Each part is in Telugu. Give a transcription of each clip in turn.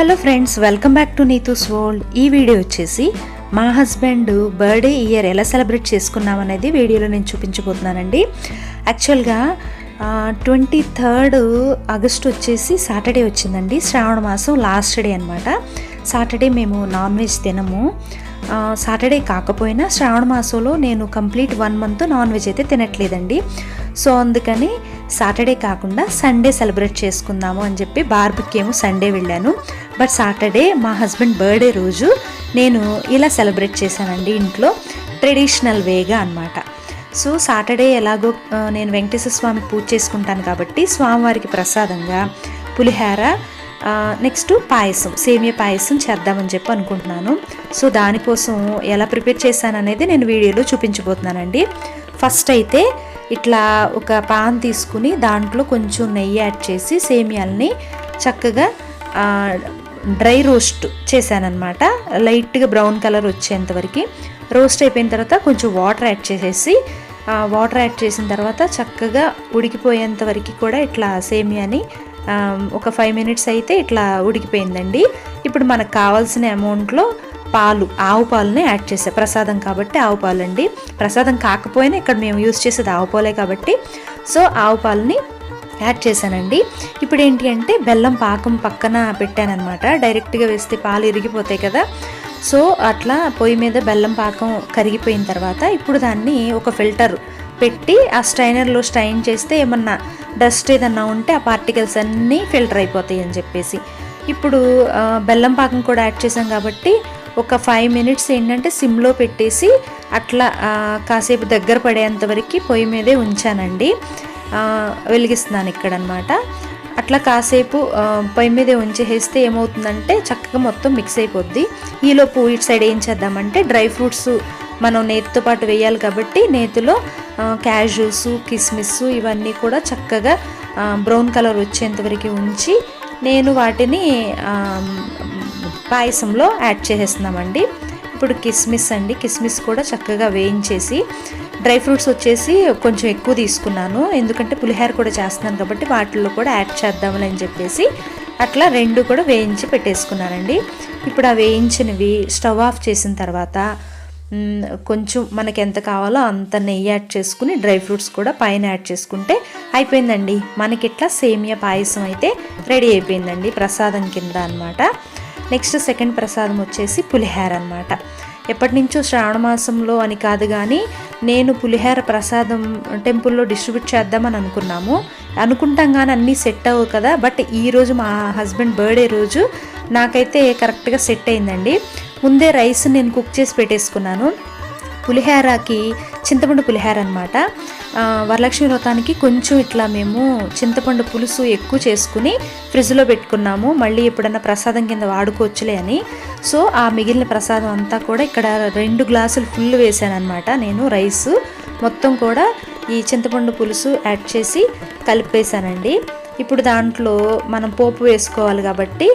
Hello friends welcome back to Neetu's world. ఈ వీడియో వచ్చేసి మా హస్బెండ్ బర్త్డే ఇయర్ ఎలా సెలబ్రేట్ చేసుకున్నాం అనేది వీడియోలో నేను చూపించబోతున్నానండి. యాక్చువల్గా ట్వంటీ థర్డ్ ఆగస్ట్ వచ్చేసి సాటర్డే వచ్చిందండి. శ్రావణ మాసం లాస్ట్ డే అనమాట సాటర్డే మేము నాన్ వెజ్ తినము. సాటర్డే కాకపోయినా శ్రావణ మాసంలో నేను complete one month non veg అయితే తినట్లేదండి. సో అందుకని సాటర్డే కాకుండా సండే సెలబ్రేట్ చేసుకుందాము అని చెప్పి బార్బిక్కేమో సండే వెళ్ళాను. బట్ సాటర్డే మా హస్బెండ్ బర్త్డే రోజు నేను ఇలా సెలబ్రేట్ చేశానండి ఇంట్లో. ట్రెడిషనల్ వేగా అన్నమాట. సో సాటర్డే ఎలాగో నేను వెంకటేశ్వర స్వామి పూజ చేసుకుంటాను కాబట్టి స్వామివారికి ప్రసాదంగా పులిహార నెక్స్ట్ పాయసం సేమియా పాయసం చేద్దామని చెప్పి అనుకుంటున్నాను. సో దానికోసం ఎలా ప్రిపేర్ చేశాను అనేది నేను వీడియోలో చూపించబోతున్నానండి. ఫస్ట్ అయితే ఇట్లా ఒక పాన్ తీసుకుని దాంట్లో కొంచెం నెయ్యి యాడ్ చేసి సేమియాల్ని చక్కగా డ్రై రోస్ట్ చేశానమాట లైట్గా బ్రౌన్ కలర్ వచ్చేంత వరకు. రోస్ట్ అయిపోయిన తర్వాత కొంచెం వాటర్ యాడ్ చేసేసి వాటర్ యాడ్ చేసిన తర్వాత చక్కగా ఉడికిపోయేంత వరకు కూడా ఇట్లా సేమియాని ఒక ఫైవ్ మినిట్స్ అయితే ఇట్లా ఉడికిపోయిందండి. ఇప్పుడు మనకు కావాల్సిన అమౌంట్లో పాలు ఆవు పాలనే యాడ్ చేసా ప్రసాదం కాబట్టి ఆవు పాలండి. ప్రసాదం కాకపోయినా ఇక్కడ మేము యూస్ చేసేది ఆవు పాలే కాబట్టి. సో ఆవు పాలని యాడ్ చేశానండి. ఇప్పుడు ఏంటి అంటే బెల్లం పాకం పక్కన పెట్టానమాట డైరెక్ట్గా వేస్తే పాలు ఇరిగిపోతాయి కదా. సో అట్లా పొయ్యి మీద బెల్లం పాకం కరిగిపోయిన తర్వాత ఇప్పుడు దాన్ని ఒక ఫిల్టర్ పెట్టి ఆ స్ట్రైనర్లో స్ట్రైన్ చేస్తే ఏమన్నా డస్ట్ ఏదన్నా ఉంటే ఆ పార్టికల్స్ అన్నీ ఫిల్టర్ అయిపోతాయి అని చెప్పేసి. ఇప్పుడు బెల్లం పాకం కూడా యాడ్ చేసాం కాబట్టి ఒక ఫైవ్ మినిట్స్ ఏంటంటే సిమ్లో పెట్టేసి అట్లా కాసేపు దగ్గర పడేంత వరకు పొయ్యి మీదే ఉంచానండి. వెలిగిస్తున్నాను ఇక్కడ అనమాట అట్లా కాసేపు పొయ్యి మీదే ఉంచేసేస్తే ఏమవుతుందంటే చక్కగా మొత్తం మిక్స్ అయిపోద్ది. ఈలోపు ఇటు సైడ్ ఏం చేద్దామంటే డ్రై ఫ్రూట్స్ మనం నేతితో పాటు వేయాలి కాబట్టి నేతిలో క్యాజువల్స్ కిస్మిస్ ఇవన్నీ కూడా చక్కగా బ్రౌన్ కలర్ వచ్చేంత వరకు ఉంచి నేను వాటిని పాయసంలో యాడ్ చేసేస్తున్నామండి. ఇప్పుడు కిస్మిస్ అండి. కిస్మిస్ కూడా చక్కగా వేయించేసి డ్రై ఫ్రూట్స్ వచ్చేసి కొంచెం ఎక్కువ తీసుకున్నాను. ఎందుకంటే పులిహోర కూడా చేస్తున్నాను కాబట్టి వాటిల్లో కూడా యాడ్ చేద్దామని అని చెప్పేసి అట్లా రెండు కూడా వేయించి పెట్టేసుకున్నానండి. ఇప్పుడు ఆ వేయించినవి స్టవ్ ఆఫ్ చేసిన తర్వాత కొంచెం మనకి ఎంత కావాలో అంత నెయ్యి యాడ్ చేసుకుని డ్రై ఫ్రూట్స్ కూడా పైన యాడ్ చేసుకుంటే అయిపోయిందండి. మనకి ఇట్లా సేమియా పాయసం అయితే రెడీ అయిపోయిందండి ప్రసాదం కింద అన్నమాట. నెక్స్ట్ సెకండ్ ప్రసాదం వచ్చేసి పులిహార అనమాట ఎప్పటి నుంచో శ్రావణ మాసంలో అని కాదు కానీ నేను పులిహార ప్రసాదం టెంపుల్లో డిస్ట్రిబ్యూట్ చేద్దామని అనుకున్నాము. అనుకుంటాం కానీ అన్నీ సెట్ అవ్వు కదా. బట్ ఈరోజు మా హస్బెండ్ బర్త్డే రోజు నాకైతే కరెక్ట్గా సెట్ అయిందండి. ముందే రైస్ నేను కుక్ చేసి పెట్టేసుకున్నాను. పులిహారకి చింతపండు పులిహార అనమాట వరలక్ష్మి వ్రతానికి కొంచెం ఇట్లా మేము చింతపండు పులుసు ఎక్కువ చేసుకుని ఫ్రిడ్జ్లో పెట్టుకున్నాము. మళ్ళీ ఎప్పుడన్నా ప్రసాదం కింద వాడుకోవచ్చులే అని. సో ఆ మిగిలిన ప్రసాదం అంతా కూడా ఇక్కడ రెండు గ్లాసులు ఫుల్ వేసాను అనమాట నేను రైస్. మొత్తం కూడా ఈ చింతపండు పులుసు యాడ్ చేసి కలిపేసానండి ఇప్పుడు దాంట్లో మనం పోపు వేసుకోవాలి కాబట్టి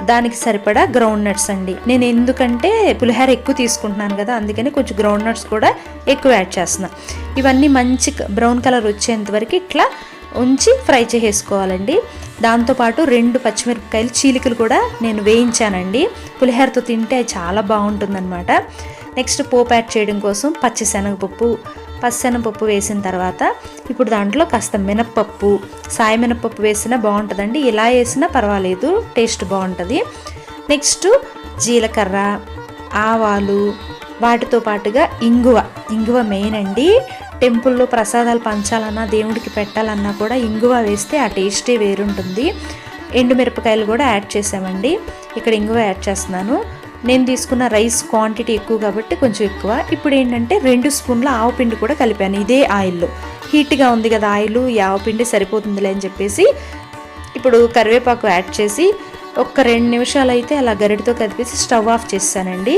దానికి సరిపడా గ్రౌండ్ నట్స్ అండి. నేను ఎందుకంటే పులిహోర ఎక్కువ తీసుకుంటున్నాను కదా అందుకని కొంచెం గ్రౌండ్ నట్స్ కూడా ఎక్కువ యాడ్ చేస్తున్నా. ఇవన్నీ మంచి బ్రౌన్ కలర్ వచ్చేంత వరకు ఇట్లా ఉంచి ఫ్రై చేసేసుకోవాలండి. దాంతోపాటు రెండు పచ్చిమిరపకాయలు చీలికలు కూడా నేను వేయించానండి. పులిహోరతో తింటే అది చాలా బాగుంటుందన్నమాట. నెక్స్ట్ పోపు యాడ్ చేయడం కోసం పచ్చిశనగపప్పు పచ్చిశనగపప్పు వేసిన తర్వాత ఇప్పుడు దాంట్లో కాస్త మినప్పప్పు సాయి మినప్పప్పు వేసినా బాగుంటుందండి. ఇలా వేసినా పర్వాలేదు టేస్ట్ బాగుంటుంది. నెక్స్ట్ జీలకర్ర ఆవాలు వాటితో పాటుగా ఇంగువ. ఇంగువ మెయిన్ అండి. టెంపుల్లో ప్రసాదాలు పంచాలన్నా దేవుడికి పెట్టాలన్నా కూడా ఇంగువ వేస్తే ఆ టేస్టే వేరుంటుంది. ఎండుమిరపకాయలు కూడా యాడ్ చేసామండి. ఇక్కడ ఇంగువ యాడ్ చేస్తున్నాను. నేను తీసుకున్న రైస్ క్వాంటిటీ ఎక్కువ కాబట్టి కొంచెం ఎక్కువ. ఇప్పుడు ఏంటంటే రెండు స్పూన్ల ఆవు పిండి కూడా కలిపాను ఇదే ఆయిల్లో. హీట్గా ఉంది కదా ఆయిల్ ఈ ఆవు పిండి సరిపోతుందిలే అని చెప్పేసి ఇప్పుడు కరివేపాకు యాడ్ చేసి ఒక్క రెండు నిమిషాలు అయితే అలా గరిటతో కదిపేసి స్టవ్ ఆఫ్ చేస్తానండి.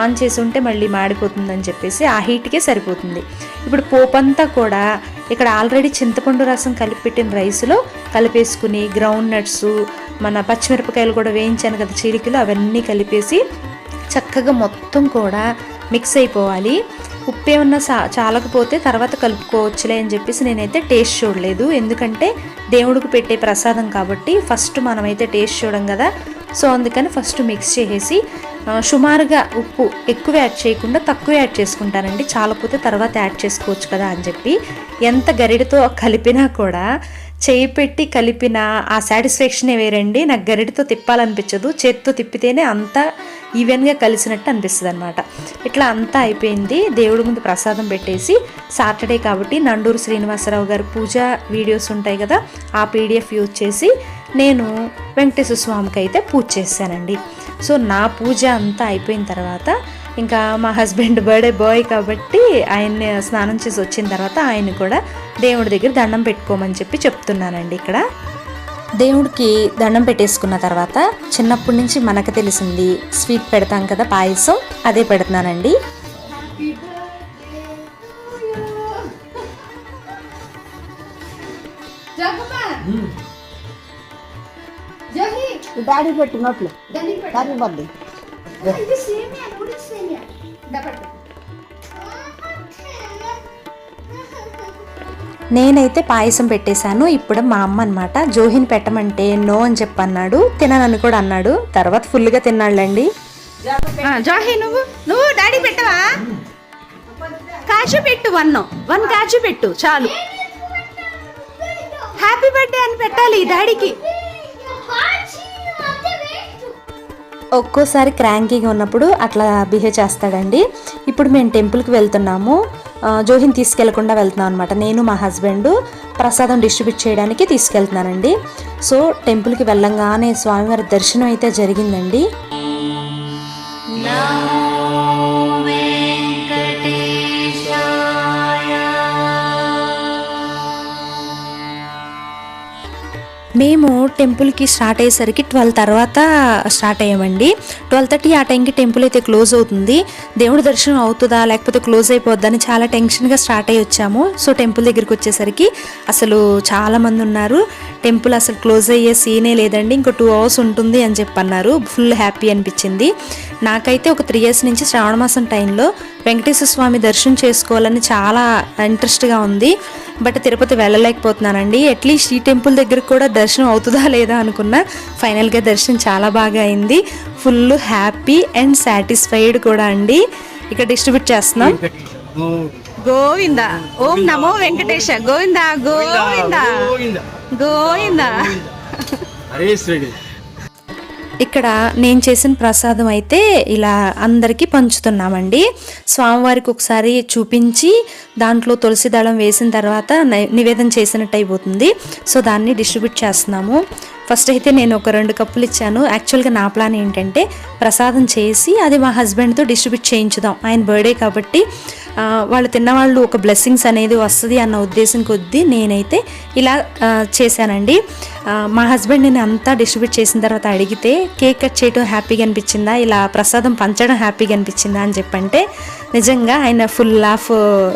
ఆన్ చేసి ఉంటే మళ్ళీ మాడిపోతుందని చెప్పేసి ఆ హీట్కే సరిపోతుంది. ఇప్పుడు పోపంతా కూడా ఇక్కడ ఆల్రెడీ చింతపండు రసం కలిపి పెట్టిన రైస్లో కలిపేసుకుని గ్రౌండ్ నట్స్ మన పచ్చిమిరపకాయలు కూడా వేయించాను కదా చీలికలు అవన్నీ కలిపేసి చక్కగా మొత్తం కూడా మిక్స్ అయిపోవాలి. ఉప్పు ఏమన్నా సా చాలకపోతే తర్వాత కలుపుకోవచ్చులే అని చెప్పేసి నేనైతే టేస్ట్ చూడలేదు. ఎందుకంటే దేవుడికి పెట్టే ప్రసాదం కాబట్టి ఫస్ట్ మనమైతే టేస్ట్ చూడం కదా సో అందుకని ఫస్ట్ మిక్స్ చేసేసి సుమారుగా ఉప్పు ఎక్కువ యాడ్ చేయకుండా తక్కువ యాడ్ చేసుకుంటానండి. చాలపోతే తర్వాత యాడ్ చేసుకోవచ్చు కదా అని చెప్పి. ఎంత గరిడితో కలిపినా కూడా చేయి పెట్టి కలిపిన ఆ సాటిస్ఫాక్షనే వేరండి. నాకు గరిటితో తిప్పాలనిపించదు. చేత్తో తిప్పితేనే అంతా ఈవెన్గా కలిసినట్టు అనిపిస్తుంది అనమాట ఇట్లా అంతా అయిపోయింది. దేవుడి ముందు ప్రసాదం పెట్టేసి సాటర్డే కాబట్టి నండూరు శ్రీనివాసరావు గారి పూజ వీడియోస్ ఉంటాయి కదా ఆ పీడిఎఫ్ యూజ్ చేసి నేను వెంకటేశ్వర స్వామికి అయితే పూజ చేశానండి. సో నా పూజ అంతా అయిపోయిన తర్వాత ఇంకా మా హస్బెండ్ బర్త్డే బాయ్ కాబట్టి ఆయన్ని స్నానం చేసి వచ్చిన తర్వాత ఆయన కూడా దేవుడి దగ్గర దండం పెట్టుకోమని చెప్పి చెప్తున్నానండి ఇక్కడ. దేవుడికి దండం పెట్టేసుకున్న తర్వాత చిన్నప్పటి నుంచి మనకు తెలిసింది స్వీట్ పెడతాం కదా పాయసం అదే పెడుతున్నానండి. డాడీ పెట్టినట్లు నేనైతే పాయసం పెట్టేశాను. ఇప్పుడు మా అమ్మ అనమాట జోహిని పెట్టమంటే నో అని చెప్పి అన్నాడు తిననని కూడా అన్నాడు. తర్వాత ఫుల్గా తిన్నాళ్ళండి. జాహి నువ్వు నువ్వు డాడీ పెట్టవా? కాజు పెట్టు వన్ వన్ కాజు పెట్టు చాలు. హ్యాపీ బర్త్డే అని పెట్టాలి డాడీకి. ఒక్కోసారి క్రాంకీగా ఉన్నప్పుడు అట్లా బిహేవ్ చేస్తాడండి. ఇప్పుడు మేము టెంపుల్కి వెళ్తున్నాము. జోహిని తీసుకెళ్ళకుండా వెళ్తున్నాం అనమాట నేను మా హస్బెండ్ ప్రసాదం డిస్ట్రిబ్యూట్ చేయడానికి తీసుకెళ్తున్నానండి. సో టెంపుల్కి వెళ్ళంగానే స్వామివారి దర్శనం అయితే జరిగిందండి. మేము టెంపుల్కి స్టార్ట్ అయ్యేసరికి ట్వెల్వ్ తర్వాత స్టార్ట్ అయ్యామండి. ట్వెల్వ్ థర్టీ ఆ టైంకి టెంపుల్ అయితే క్లోజ్ అవుతుంది. దేవుడి దర్శనం అవుతుందా లేకపోతే క్లోజ్ అయిపోద్దా అని చాలా టెన్షన్గా స్టార్ట్ అయ్యి వచ్చాము. సో టెంపుల్ దగ్గరికి వచ్చేసరికి అసలు చాలా మంది ఉన్నారు. టెంపుల్ అసలు క్లోజ్ అయ్యే సీనే లేదండి. ఇంకో టూ అవర్స్ ఉంటుంది అని చెప్పి అన్నారు ఫుల్ హ్యాపీ అనిపించింది. నాకైతే ఒక త్రీ ఇయర్స్ నుంచి శ్రావణ మాసం టైంలో వెంకటేశ్వర స్వామి దర్శనం చేసుకోవాలని చాలా ఇంట్రెస్ట్గా ఉంది. బట్ తిరుపతి వెళ్ళలేకపోతున్నానండి. అట్లీస్ట్ ఈ టెంపుల్ దగ్గర కూడా దర్శనం అవుతుందా లేదా అనుకున్నా ఫైనల్గా దర్శనం చాలా బాగా అయింది. ఫుల్ హ్యాపీ అండ్ సాటిస్ఫైడ్ కూడా అండి. ఇక్కడ డిస్ట్రిబ్యూట్ చేస్తున్నాం. గోవింద. ఓం నమో వెంకటేశ. గోవింద గోవింద గోవింద. హరే ఇక్కడ నేను చేసిన ప్రసాదం అయితే ఇలా అందరికీ పంచుతున్నామండి. స్వామివారికి ఒకసారి చూపించి దాంట్లో తులసి దళం వేసిన తర్వాత నివేదన చేసినట్టు అయిపోతుంది. సో దాన్ని డిస్ట్రిబ్యూట్ చేస్తున్నాము. ఫస్ట్ అయితే నేను ఒక రెండు కప్పులు ఇచ్చాను. యాక్చువల్గా నా ప్లాన్ ఏంటంటే ప్రసాదం చేసి అది మా హస్బెండ్తో డిస్ట్రిబ్యూట్ చేయించుదాం. ఆయన బర్త్డే కాబట్టి వాళ్ళు తిన్నవాళ్ళు ఒక బ్లెస్సింగ్స్ అనేది వస్తుంది అన్న ఉద్దేశం కొద్దీ నేనైతే ఇలా చేశానండి. మా హస్బెండ్ నేను అంతా డిస్ట్రిబ్యూట్ చేసిన తర్వాత అడిగితే కేక్ కట్ చేయడం హ్యాపీగా అనిపించిందా? ఇలా ప్రసాదం పంచడం హ్యాపీగా అనిపించిందా? అని చెప్పంటే నిజంగా ఆయన ఫుల్ ఆఫ్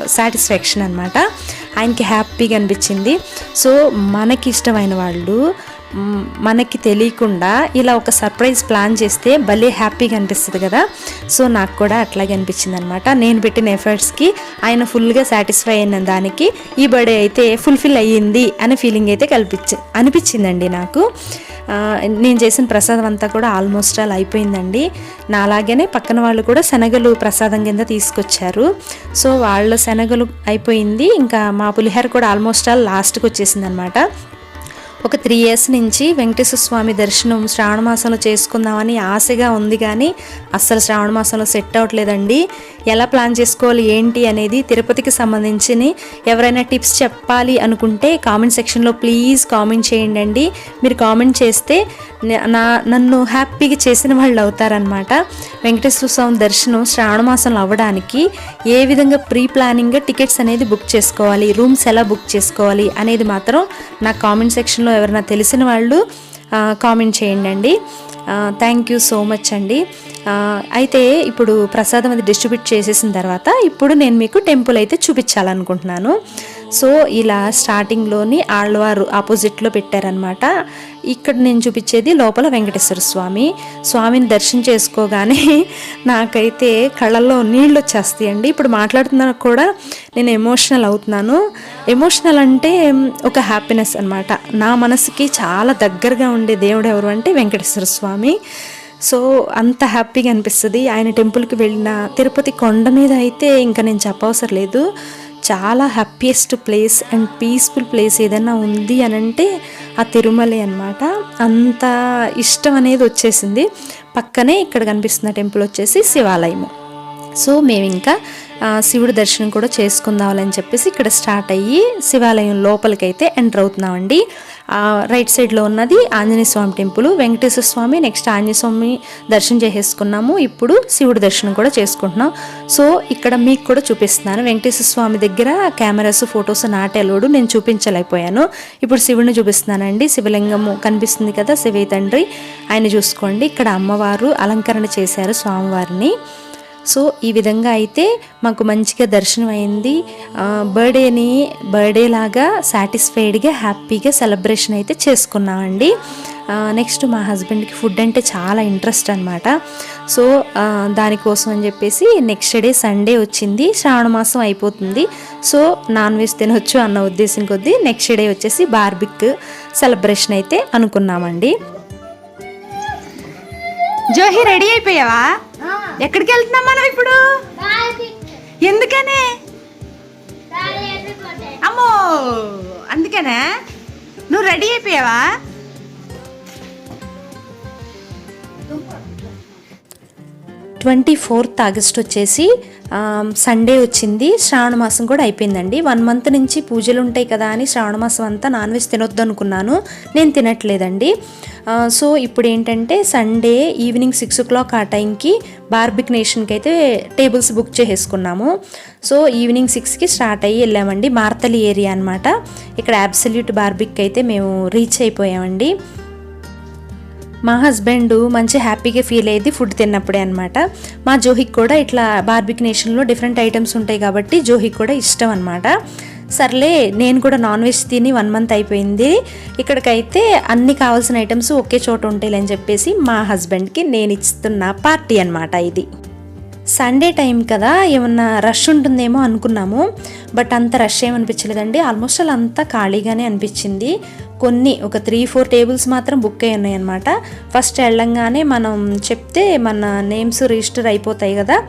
సాటిస్ఫాక్షన్ అనమాట ఆయనకి హ్యాపీగా అనిపించింది. సో మనకి ఇష్టమైన వాళ్ళు మనకి తెలియకుండా ఇలా ఒక సర్ప్రైజ్ ప్లాన్ చేస్తే భలే హ్యాపీగా అనిపిస్తుంది కదా. సో నాకు కూడా అట్లాగే అనిపించింది అనమాట నేను పెట్టిన ఎఫర్ట్స్కి ఆయన ఫుల్గా సాటిస్ఫై అయిన దానికి ఈ బర్త్డే అయితే ఫుల్ఫిల్ అయ్యింది అనే ఫీలింగ్ అయితే కల్పించి అనిపించిందండి నాకు. నేను చేసిన ప్రసాదం అంతా కూడా ఆల్మోస్ట్ ఆల్ అయిపోయిందండి. నా అలాగనే పక్కన వాళ్ళు కూడా శనగలు ప్రసాదం కింద తీసుకొచ్చారు. సో వాళ్ళ శనగలు అయిపోయింది. ఇంకా మా పులిహార కూడా ఆల్మోస్ట్ ఆల్ లాస్ట్కి వచ్చేసింది అనమాట ఒక త్రీ ఇయర్స్ నుంచి వెంకటేశ్వర స్వామి దర్శనం శ్రావణ మాసంలో చేసుకుందామని ఆశగా ఉంది కానీ అస్సలు శ్రావణ మాసంలో సెట్ అవ్వట్లేదండి ఎలా ప్లాన్ చేసుకోవాలి ఏంటి అనేది తిరుపతికి సంబంధించి ఎవరైనా టిప్స్ చెప్పాలి అనుకుంటే కామెంట్ సెక్షన్లో ప్లీజ్ కామెంట్ చేయండి అండి మీరు కామెంట్ చేస్తే నా నన్ను హ్యాపీగా చేసిన వాళ్ళు అవుతారనమాట వెంకటేశ్వర స్వామి దర్శనం శ్రావణ మాసంలో అవ్వడానికి ఏ విధంగా ప్రీ ప్లానింగ్గా టికెట్స్ అనేది బుక్ చేసుకోవాలి రూమ్స్ ఎలా బుక్ చేసుకోవాలి అనేది మాత్రం నా కామెంట్ సెక్షన్లో ఎవరైనా తెలిసిన వాళ్ళు కామెంట్ చేయండి అండి. థ్యాంక్ యూ సో మచ్ అండి. అయితే ఇప్పుడు ప్రసాదం అది డిస్ట్రిబ్యూట్ చేసేసిన తర్వాత ఇప్పుడు నేను మీకు టెంపుల్ అయితే చూపించాలనుకుంటున్నాను. సో ఇలా స్టార్టింగ్లోని ఆళ్వారు ఆపోజిట్లో పెట్టారనమాట ఇక్కడ నేను చూపించేది లోపల వెంకటేశ్వర స్వామి. స్వామిని దర్శనం చేసుకోగానే నాకైతే కళ్ళల్లో నీళ్ళు వచ్చేస్తాయండి. ఇప్పుడు మాట్లాడుతున్నా కూడా నేను ఎమోషనల్ అవుతున్నాను. ఎమోషనల్ అంటే ఒక హ్యాపీనెస్ అనమాట నా మనసుకి చాలా దగ్గరగా ఉండే దేవుడు ఎవరు అంటే వెంకటేశ్వర స్వామి. సో అంత హ్యాపీగా అనిపిస్తుంది. ఆయన టెంపుల్కి వెళ్ళిన తిరుపతి కొండ మీద అయితే ఇంకా నేను చెప్పవసరం లేదు. చాలా happiest place and peaceful place ఏదైనా ఉంది అని అంటే ఆ తిరుమలే అనమాట అంత ఇష్టం అనేది వచ్చేసింది. పక్కనే ఇక్కడ కనిపిస్తున్న టెంపుల్ వచ్చేసి శివాలయము. సో మేము ఇంకా శివుడి దర్శనం కూడా చేసుకుందామని చెప్పేసి ఇక్కడ స్టార్ట్ అయ్యి శివాలయం లోపలికైతే ఎంటర్ అవుతున్నామండి. రైట్ సైడ్లో ఉన్నది ఆంజనేయ స్వామి టెంపుల్. వెంకటేశ్వర స్వామి నెక్స్ట్ ఆంజనేయ స్వామి దర్శనం చేసేసుకున్నాము. ఇప్పుడు శివుడి దర్శనం కూడా చేసుకుంటున్నాం. సో ఇక్కడ మీకు కూడా చూపిస్తున్నాను. వెంకటేశ్వర స్వామి దగ్గర కెమెరాస్ ఫొటోస్ నాటేలోడు నేను చూపించలేకపోయాను. ఇప్పుడు శివుడిని చూపిస్తున్నానండి. శివలింగము కనిపిస్తుంది కదా శివయ్య తండ్రి. ఆయన చూసుకోండి. ఇక్కడ అమ్మవారు అలంకరణ చేశారు స్వామివారిని. సో ఈ విధంగా అయితే మాకు మంచిగా దర్శనం అయింది. బర్త్డేని బర్త్డే లాగా సాటిస్ఫైడ్గా హ్యాపీగా సెలబ్రేషన్ అయితే చేసుకున్నామండి. నెక్స్ట్ మా హస్బెండ్కి ఫుడ్ అంటే చాలా ఇంట్రెస్ట్ అనమాట సో దానికోసం అని చెప్పేసి నెక్స్ట్ డే సండే వచ్చింది. శ్రావణ మాసం అయిపోతుంది. సో నాన్ వెజ్ తినొచ్చు అన్న ఉద్దేశం కొద్దీ నెక్స్ట్ డే వచ్చేసి బార్బిక్ సెలబ్రేషన్ అయితే అనుకున్నామండి. జోహి రెడీ అయిపోయావా? ఎక్కడికి వెళ్తున్నాం మనం ఇప్పుడు? ఎందుకనే? అమ్మో అందుకనే? నువ్వు రెడీ అయిపోయావా? ట్వంటీ ఫోర్త్ ఆగస్ట్ వచ్చేసి సండే వచ్చింది శ్రావణ మాసం కూడా అయిపోయిందండి. వన్ మంత్ నుంచి పూజలు ఉంటాయి కదా అని శ్రావణ మాసం అంతా నాన్ వెజ్ తినొద్దు అనుకున్నాను. నేను తినట్లేదండి. సో ఇప్పుడు ఏంటంటే Sunday evening six o'clock ఆ టైంకి బార్బిక్ నేషన్కి అయితే టేబుల్స్ బుక్ చేసేసుకున్నాము. సో ఈవినింగ్ సిక్స్కి స్టార్ట్ అయ్యి వెళ్ళామండి. మార్తలి ఏరియా అనమాట ఇక్కడ అబ్సల్యూట్ బార్బిక్ అయితే మేము రీచ్ అయిపోయామండి. మా హస్బెండ్ మంచి హ్యాపీగా ఫీల్ అయ్యేది ఫుడ్ తిన్నప్పుడే అనమాట మా జోహిక్ కూడా ఇట్లా బార్బిక్ నేషన్లో డిఫరెంట్ ఐటమ్స్ ఉంటాయి కాబట్టి జోహిక్ కూడా ఇష్టం అనమాట సర్లే నేను కూడా నాన్ వెజ్ తిని వన్ మంత్ అయిపోయింది. ఇక్కడికైతే అన్ని కావాల్సిన ఐటమ్స్ ఒకే చోట ఉంటాయి అని చెప్పేసి మా హస్బెండ్కి నేను ఇస్తున్న పార్టీ అనమాట ఇది. సండే టైం కదా ఏమన్నా రష్ ఉంటుందేమో అనుకున్నాము. బట్ అంత రష్ ఏమనిపించలేదండి ఆల్మోస్ట్ అలా అంతా ఖాళీగానే అనిపించింది. కొన్ని ఒక త్రీ ఫోర్ టేబుల్స్ మాత్రం బుక్ అయి ఉన్నాయన్నమాట. ఫస్ట్ వెళ్ళంగానే మనం చెప్తే మన నేమ్స్ రిజిస్టర్ అయిపోతాయి కదా.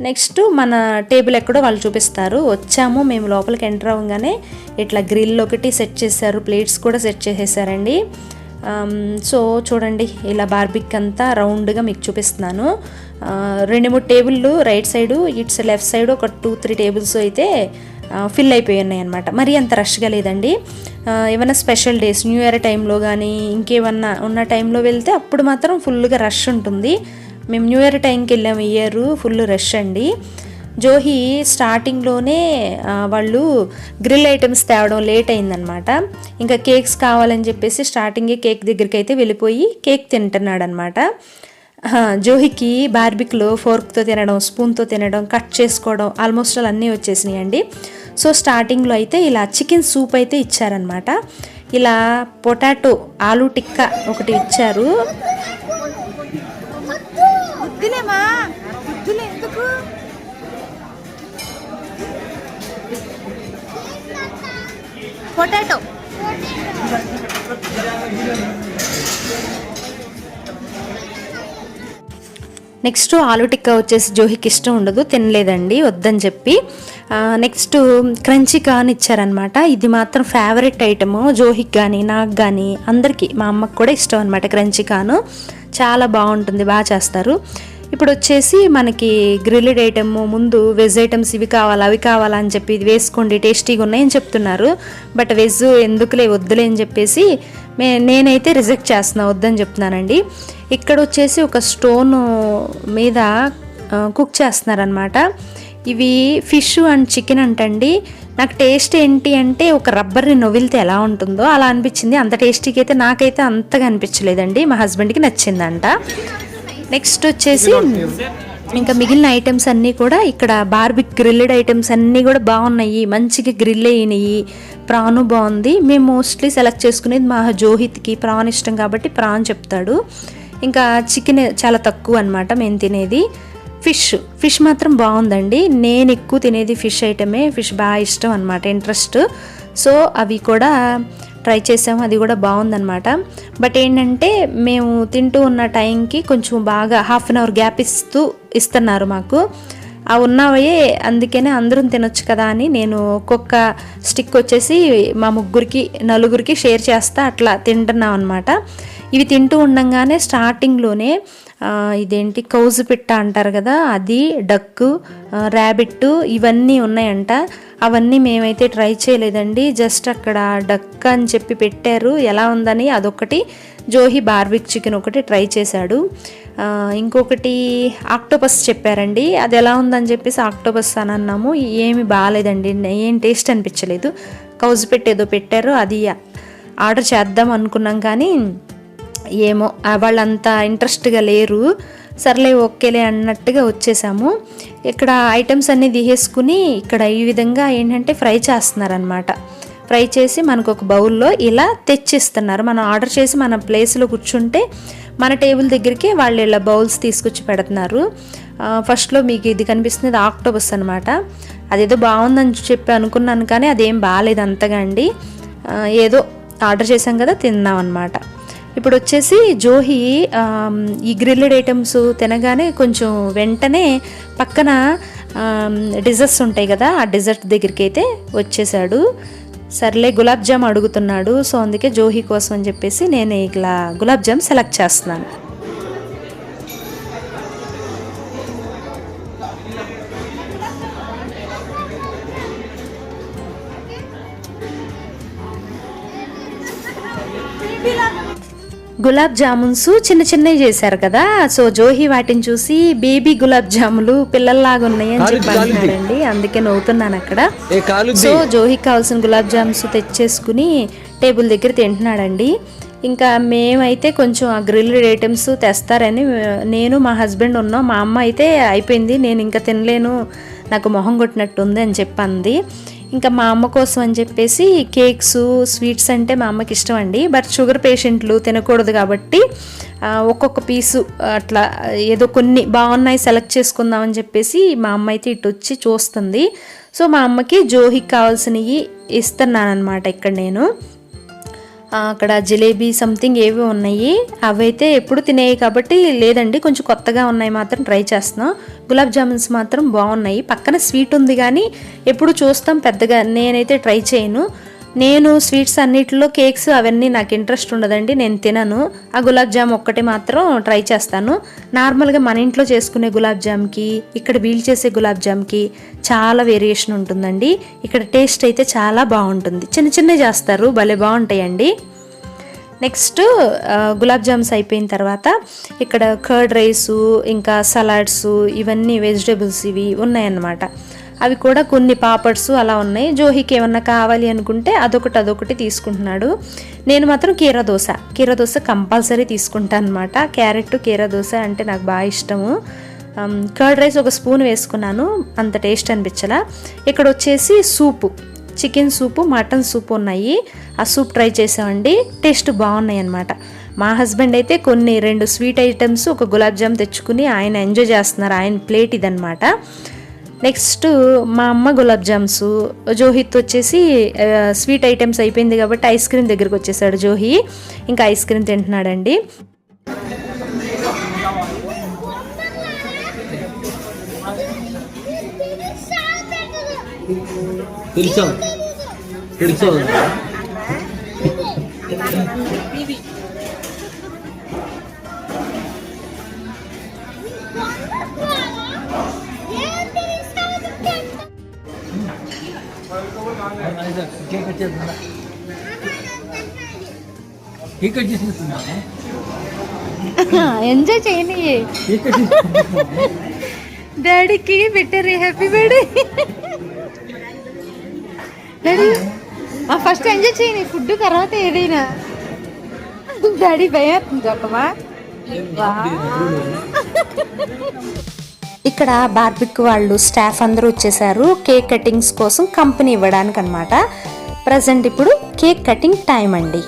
నెక్స్ట్ మన టేబుల్ ఎక్కడో వాళ్ళు చూపిస్తారు. వచ్చాము మేము లోపలికి ఎంటర్ అవ్వగానే ఇట్లా గ్రిల్ ఒకటి సెట్ చేశారు ప్లేట్స్ కూడా సెట్ చేసేసారండి. Um, సో చూడండి ఇలా బార్బిక్ అంతా రౌండ్గా మీకు చూపిస్తున్నాను. రెండు మూడు టేబుల్లు right side it's left side ఒక టూ త్రీ టేబుల్స్ అయితే ఫిల్ అయిపోయి ఉన్నాయి అనమాట మరీ అంత రష్గా లేదండి. ఏమైనా స్పెషల్ డేస్ న్యూ ఇయర్ టైంలో కానీ ఇంకేమన్నా ఉన్న టైంలో వెళ్తే అప్పుడు మాత్రం ఫుల్గా రష్ ఉంటుంది. మేము న్యూ ఇయర్ టైంకి వెళ్ళాము ఇయర్ ఫుల్ రష్ అండి. జోహి స్టార్టింగ్లోనే వాళ్ళు గ్రిల్ ఐటమ్స్ తేవడం లేట్ అయిందనమాట ఇంకా కేక్స్ కావాలని చెప్పేసి స్టార్టింగే కేక్ దగ్గరికి అయితే వెళ్ళిపోయి కేక్ తింటున్నాడనమాట జోహికి బార్బిక్లో ఫోర్క్తో తినడం స్పూన్తో తినడం కట్ చేసుకోవడం ఆల్మోస్ట్ అలా అన్నీ వచ్చేసినాయి అండి సో స్టార్టింగ్లో అయితే ఇలా చికెన్ సూప్ అయితే ఇచ్చారనమాట ఇలా పొటాటో ఆలూ టిక్కా ఒకటి ఇచ్చారు. పొటాటో. నెక్స్ట్ ఆలు టిక్కా వచ్చేసి జోహికి ఇష్టం ఉండదు తినలేదండి వద్దని చెప్పి. నెక్స్ట్ క్రంచీ కాన్ ఇచ్చారనమాట ఇది మాత్రం ఫేవరెట్ ఐటమ్ జోహికి కానీ నాకు కానీ అందరికీ మా అమ్మకి కూడా ఇష్టం అనమాట క్రంచీ కాను చాలా బాగుంటుంది బాగా చేస్తారు. ఇప్పుడు వచ్చేసి మనకి గ్రిల్డ్ ఐటమ్ ముందు వెజ్ ఐటమ్స్ ఇవి కావాలా అవి కావాలా అని చెప్పి ఇది వేసుకోండి టేస్టీగా ఉన్నాయని చెప్తున్నారు. బట్ వెజ్ ఎందుకులే వద్దులే అని చెప్పేసి మే నేనైతే రిజెక్ట్ చేస్తున్నా వద్దని చెప్తున్నానండి. ఇక్కడ వచ్చేసి ఒక స్టోన్ మీద కుక్ చేస్తున్నారనమాట ఇవి ఫిష్ అండ్ చికెన్ అంటండి. నాకు టేస్ట్ ఏంటి అంటే ఒక రబ్బర్ని నొవిలితే ఎలా ఉంటుందో అలా అనిపించింది. అంత టేస్టీగా అయితే నాకైతే అంతగా అనిపించలేదండి. మా హస్బెండ్కి నచ్చిందంట. నెక్స్ట్ వచ్చేసి ఇంకా మిగిలిన ఐటమ్స్ అన్నీ కూడా ఇక్కడ బార్బిక్ గ్రిల్డ్ ఐటమ్స్ అన్నీ కూడా బాగున్నాయి. మంచిగా గ్రిల్ అయినాయి. ప్రాను బాగుంది. మేము మోస్ట్లీ సెలెక్ట్ చేసుకునేది మా జోహిత్కి. ప్రాన్ ఇష్టం కాబట్టి ప్రాన్ చెప్తాడు. ఇంకా చికెన్ చాలా తక్కువ అనమాట మేము తినేది. ఫిష్ ఫిష్ మాత్రం బాగుందండి. నేను ఎక్కువ తినేది ఫిష్ ఐటమే ఫిష్ బాగా ఇష్టం అనమాట ఇంట్రెస్ట్ సో అవి కూడా ట్రై చేసాము అది కూడా బాగుందనమాట బట్ ఏంటంటే మేము తింటూ ఉన్న టైంకి కొంచెం బాగా హాఫ్ అన్ అవర్ గ్యాప్ ఇస్తూ ఇస్తున్నారు మాకు. ఆ ఉన్నవే అందుకనే అందరం తినొచ్చు కదా అని నేను ఒక్కొక్క స్టిక్ వచ్చేసి మా ముగ్గురికి నలుగురికి షేర్ చేస్తా అట్లా తింటున్నాం అనమాట ఇవి తింటూ ఉండంగానే స్టార్టింగ్లోనే ఇదేంటి కౌజు పిట్ట అంటారు కదా అది డక్కు ర్యాబిట్ ఇవన్నీ ఉన్నాయంట. అవన్నీ మేమైతే ట్రై చేయలేదండి. జస్ట్ అక్కడ డక్ అని చెప్పి పెట్టారు. ఎలా ఉందని అదొకటి జోహి బార్బిక్ చికెన్ ఒకటి ట్రై చేశాడు. ఇంకొకటి ఆక్టోపస్ చెప్పారండి. అది ఎలా ఉందని చెప్పేసి ఆక్టోపస్ అని అన్నాము. ఏమి బాగాలేదండి. ఏం టేస్ట్ అనిపించలేదు. కౌజు పెట్టేదో పెట్టారు. అది ఆర్డర్ చేద్దాం అనుకున్నాం కానీ ఏమో వాళ్ళంతా ఇంట్రెస్ట్గా లేరు. సర్లే ఓకేలే అన్నట్టుగా వచ్చేసాము. ఇక్కడ ఐటమ్స్ అన్నీ తీసేసుకుని ఇక్కడ ఈ విధంగా ఏంటంటే ఫ్రై చేస్తున్నారనమాట ఫ్రై చేసి మనకు ఒక బౌల్లో ఇలా తెచ్చిస్తున్నారు. మనం ఆర్డర్ చేసి మన ప్లేస్లో కూర్చుంటే మన టేబుల్ దగ్గరికి వాళ్ళు ఇలా బౌల్స్ తీసుకొచ్చి పెడుతున్నారు. ఫస్ట్లో మీకు ఇది కనిపిస్తుంది ఆక్టోబస్ అనమాట అదేదో బాగుందని చెప్పి అనుకున్నాను కానీ అదేం బాగాలేదు అంతగా అండి. ఏదో ఆర్డర్ చేసాం కదా తిన్నాం అనమాట ఇప్పుడు వచ్చేసి జోహి ఈ గ్రిల్లెడ్ ఐటమ్స్ తినగానే కొంచెం వెంటనే పక్కన డిజర్ట్స్ ఉంటాయి కదా ఆ డిజర్ట్ దగ్గరికి అయితే వచ్చేసాడు. సర్లే గులాబ్ జామ్ అడుగుతున్నాడు. సో అందుకే జోహి కోసం అని చెప్పేసి నేను ఇలా గులాబ్ జామ్ సెలెక్ట్ చేస్తున్నాను. గులాబ్ జామున్స్ చిన్న చిన్నవి చేశారు కదా. సో జోహి వాటిని చూసి బేబీ గులాబ్ జాములు పిల్లల్లాగా ఉన్నాయి అని చెప్పి అందుకే నవ్వుతున్నాను అక్కడ. సో జోహికి కావాల్సిన గులాబ్ జామ్స్ తెచ్చేసుకుని టేబుల్ దగ్గర తింటున్నాడండి. ఇంకా మేమైతే కొంచెం ఆ గ్రిల్డ్ ఐటమ్స్ తెస్తారని నేను మా హస్బెండ్ ఉన్నాం. మా అమ్మ అయితే అయిపోయింది. నేను ఇంకా తినలేను. నాకు మొహం కొట్టినట్టు ఉంది అని చెప్పంది. ఇంకా మా అమ్మ కోసం అని చెప్పేసి కేక్స్ స్వీట్స్ అంటే మా అమ్మకి ఇష్టం అండి బట్ షుగర్ పేషెంట్లు తినకూడదు కాబట్టి ఒక్కొక్క పీసు అట్లా ఏదో కొన్ని బాగున్నాయి సెలెక్ట్ చేసుకుందామని చెప్పేసి మా అమ్మ అయితే ఇటు వచ్చి చూస్తుంది. సో మా అమ్మకి జోహికి కావాల్సినవి ఇస్తున్నాను అనమాట ఇక్కడ నేను. అక్కడ జిలేబీ సంథింగ్ ఏవి ఉన్నాయి. అవైతే ఎప్పుడు తినేవి కాబట్టి లేదండి. కొంచెం కొత్తగా ఉన్నాయి మాత్రం ట్రై చేస్తున్నాం. గులాబ్ జామున్స్ మాత్రం బాగున్నాయి. పక్కన స్వీట్ ఉంది కానీ ఎప్పుడు చూస్తాం పెద్దగా. నేనైతే ట్రై చేయను. నేను స్వీట్స్ అన్నిటిలో కేక్స్ అవన్నీ నాకు ఇంట్రెస్ట్ ఉండదండి నేను తినను. ఆ గులాబ్ జామ్ ఒక్కటి మాత్రం ట్రై చేస్తాను. నార్మల్గా మన ఇంట్లో చేసుకునే గులాబ్ జామ్కి ఇక్కడ వీల్ చేసే గులాబ్ జామ్కి చాలా వేరియేషన్ ఉంటుందండి. ఇక్కడ టేస్ట్ అయితే చాలా బాగుంటుంది. చిన్న చిన్నవి చేస్తారు భలే బాగుంటాయండి. నెక్స్ట్ గులాబ్ జామ్స్ అయిపోయిన తర్వాత ఇక్కడ కర్డ్ రైసు ఇంకా సలాడ్స్ ఇవన్నీ వెజిటేబుల్స్ ఇవి ఉన్నాయన్నమాట. అవి కూడా కొన్ని పాపడ్స్ అలా ఉన్నాయి. జోహికి ఏమన్నా కావాలి అనుకుంటే అదొకటి అదొకటి తీసుకుంటున్నాడు. నేను మాత్రం కీరా దోశ. దోశ కంపల్సరీ తీసుకుంటాను అనమాట క్యారెట్ కీరా దోశ అంటే నాకు బాగా ఇష్టము. కర్డ్ రైస్ ఒక స్పూన్ వేసుకున్నాను. అంత టేస్ట్ అనిపించలా. ఇక్కడ వచ్చేసి soup. Chicken soup mutton soup ఉన్నాయి. ఆ సూప్ ట్రై చేసామండి. టేస్ట్ బాగున్నాయి అనమాట మా హస్బెండ్ అయితే కొన్ని రెండు స్వీట్ ఐటమ్స్ ఒక గులాబ్ జామ్ తెచ్చుకుని ఆయన ఎంజాయ్ చేస్తున్నారు. ఆయన ప్లేట్ ఇదనమాట నెక్స్ట్ మా అమ్మ గులాబ్ జామ్స్. జోహిత్ వచ్చేసి స్వీట్ ఐటమ్స్ అయిపోయింది కాబట్టి ఐస్ క్రీమ్ దగ్గరికి వచ్చేసాడు జోహి. ఇంకా ఐస్ క్రీమ్ తింటున్నాడండి. తెలుసా తెలుసా కేక్ ఎంజాయ్ చేయని కేక్ కట్ చేసినట్టున్నా డాడీకి పెట్టారు happy birthday daddy first enjoy చేయని ఫుడ్ తర్వాత ఏదైనా డాడీ భయం చెప్పమా ఇక్కడ బార్బిక్ వాళ్ళు స్టాఫ్ అందరూ వచ్చేసారు. కేక్ కటింగ్స్ కోసం కంపెనీ ఇవ్వడానికి అనమాట ప్రజెంట్ ఇప్పుడు కేక్ కటింగ్ టైం అండి.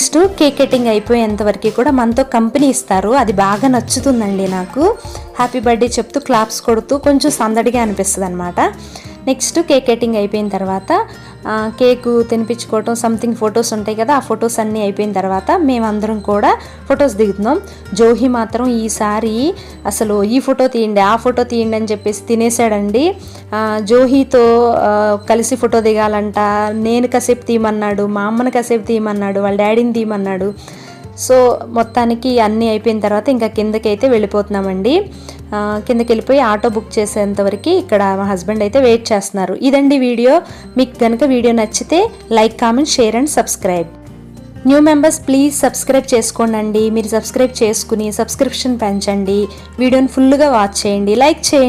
నెక్స్ట్ కేక్ కటింగ్ అయిపోయేంత వరకు కూడా మనతో కంపెనీ ఇస్తారు. అది బాగా నచ్చుతుందండి నాకు. హ్యాపీ బర్త్డే చెప్తూ క్లాప్స్ కొడుతూ కొంచెం సందడిగా అనిపిస్తుంది అనమాట నెక్స్ట్ కేక్ కటింగ్ అయిపోయిన తర్వాత కేకు తినిపించుకోవటం సంథింగ్ ఫొటోస్ ఉంటాయి కదా ఆ ఫొటోస్ అన్నీ అయిపోయిన తర్వాత మేమందరం కూడా ఫొటోస్ దిగుతున్నాం. జోహి మాత్రం ఈసారి అసలు ఈ ఫోటో తీయండి ఆ ఫోటో తీయండి అని చెప్పేసి తినేసాడండి జోహితో కలిసి ఫోటో దిగాలంట నేను కాసేపు తీయమన్నాడు మా అమ్మని కాసేపు తీయమన్నాడు వాళ్ళ డాడీని తీయమన్నాడు. సో మొత్తానికి అన్నీ అయిపోయిన తర్వాత ఇంకా కిందకి అయితే వెళ్ళిపోతున్నామండి. కిందకి వెళ్ళిపోయి ఆటో బుక్ చేసేంతవరకు ఇక్కడ మా హస్బెండ్ అయితే వెయిట్ చేస్తున్నారు. ఇదండి వీడియో. మీకు కనుక వీడియో నచ్చితే like comment share and subscribe. New members please subscribe చేసుకోండి మీరు సబ్స్క్రైబ్ చేసుకుని సబ్స్క్రిప్షన్ పెంచండి. వీడియోని ఫుల్గా వాచ్ చేయండి. లైక్ చేయండి.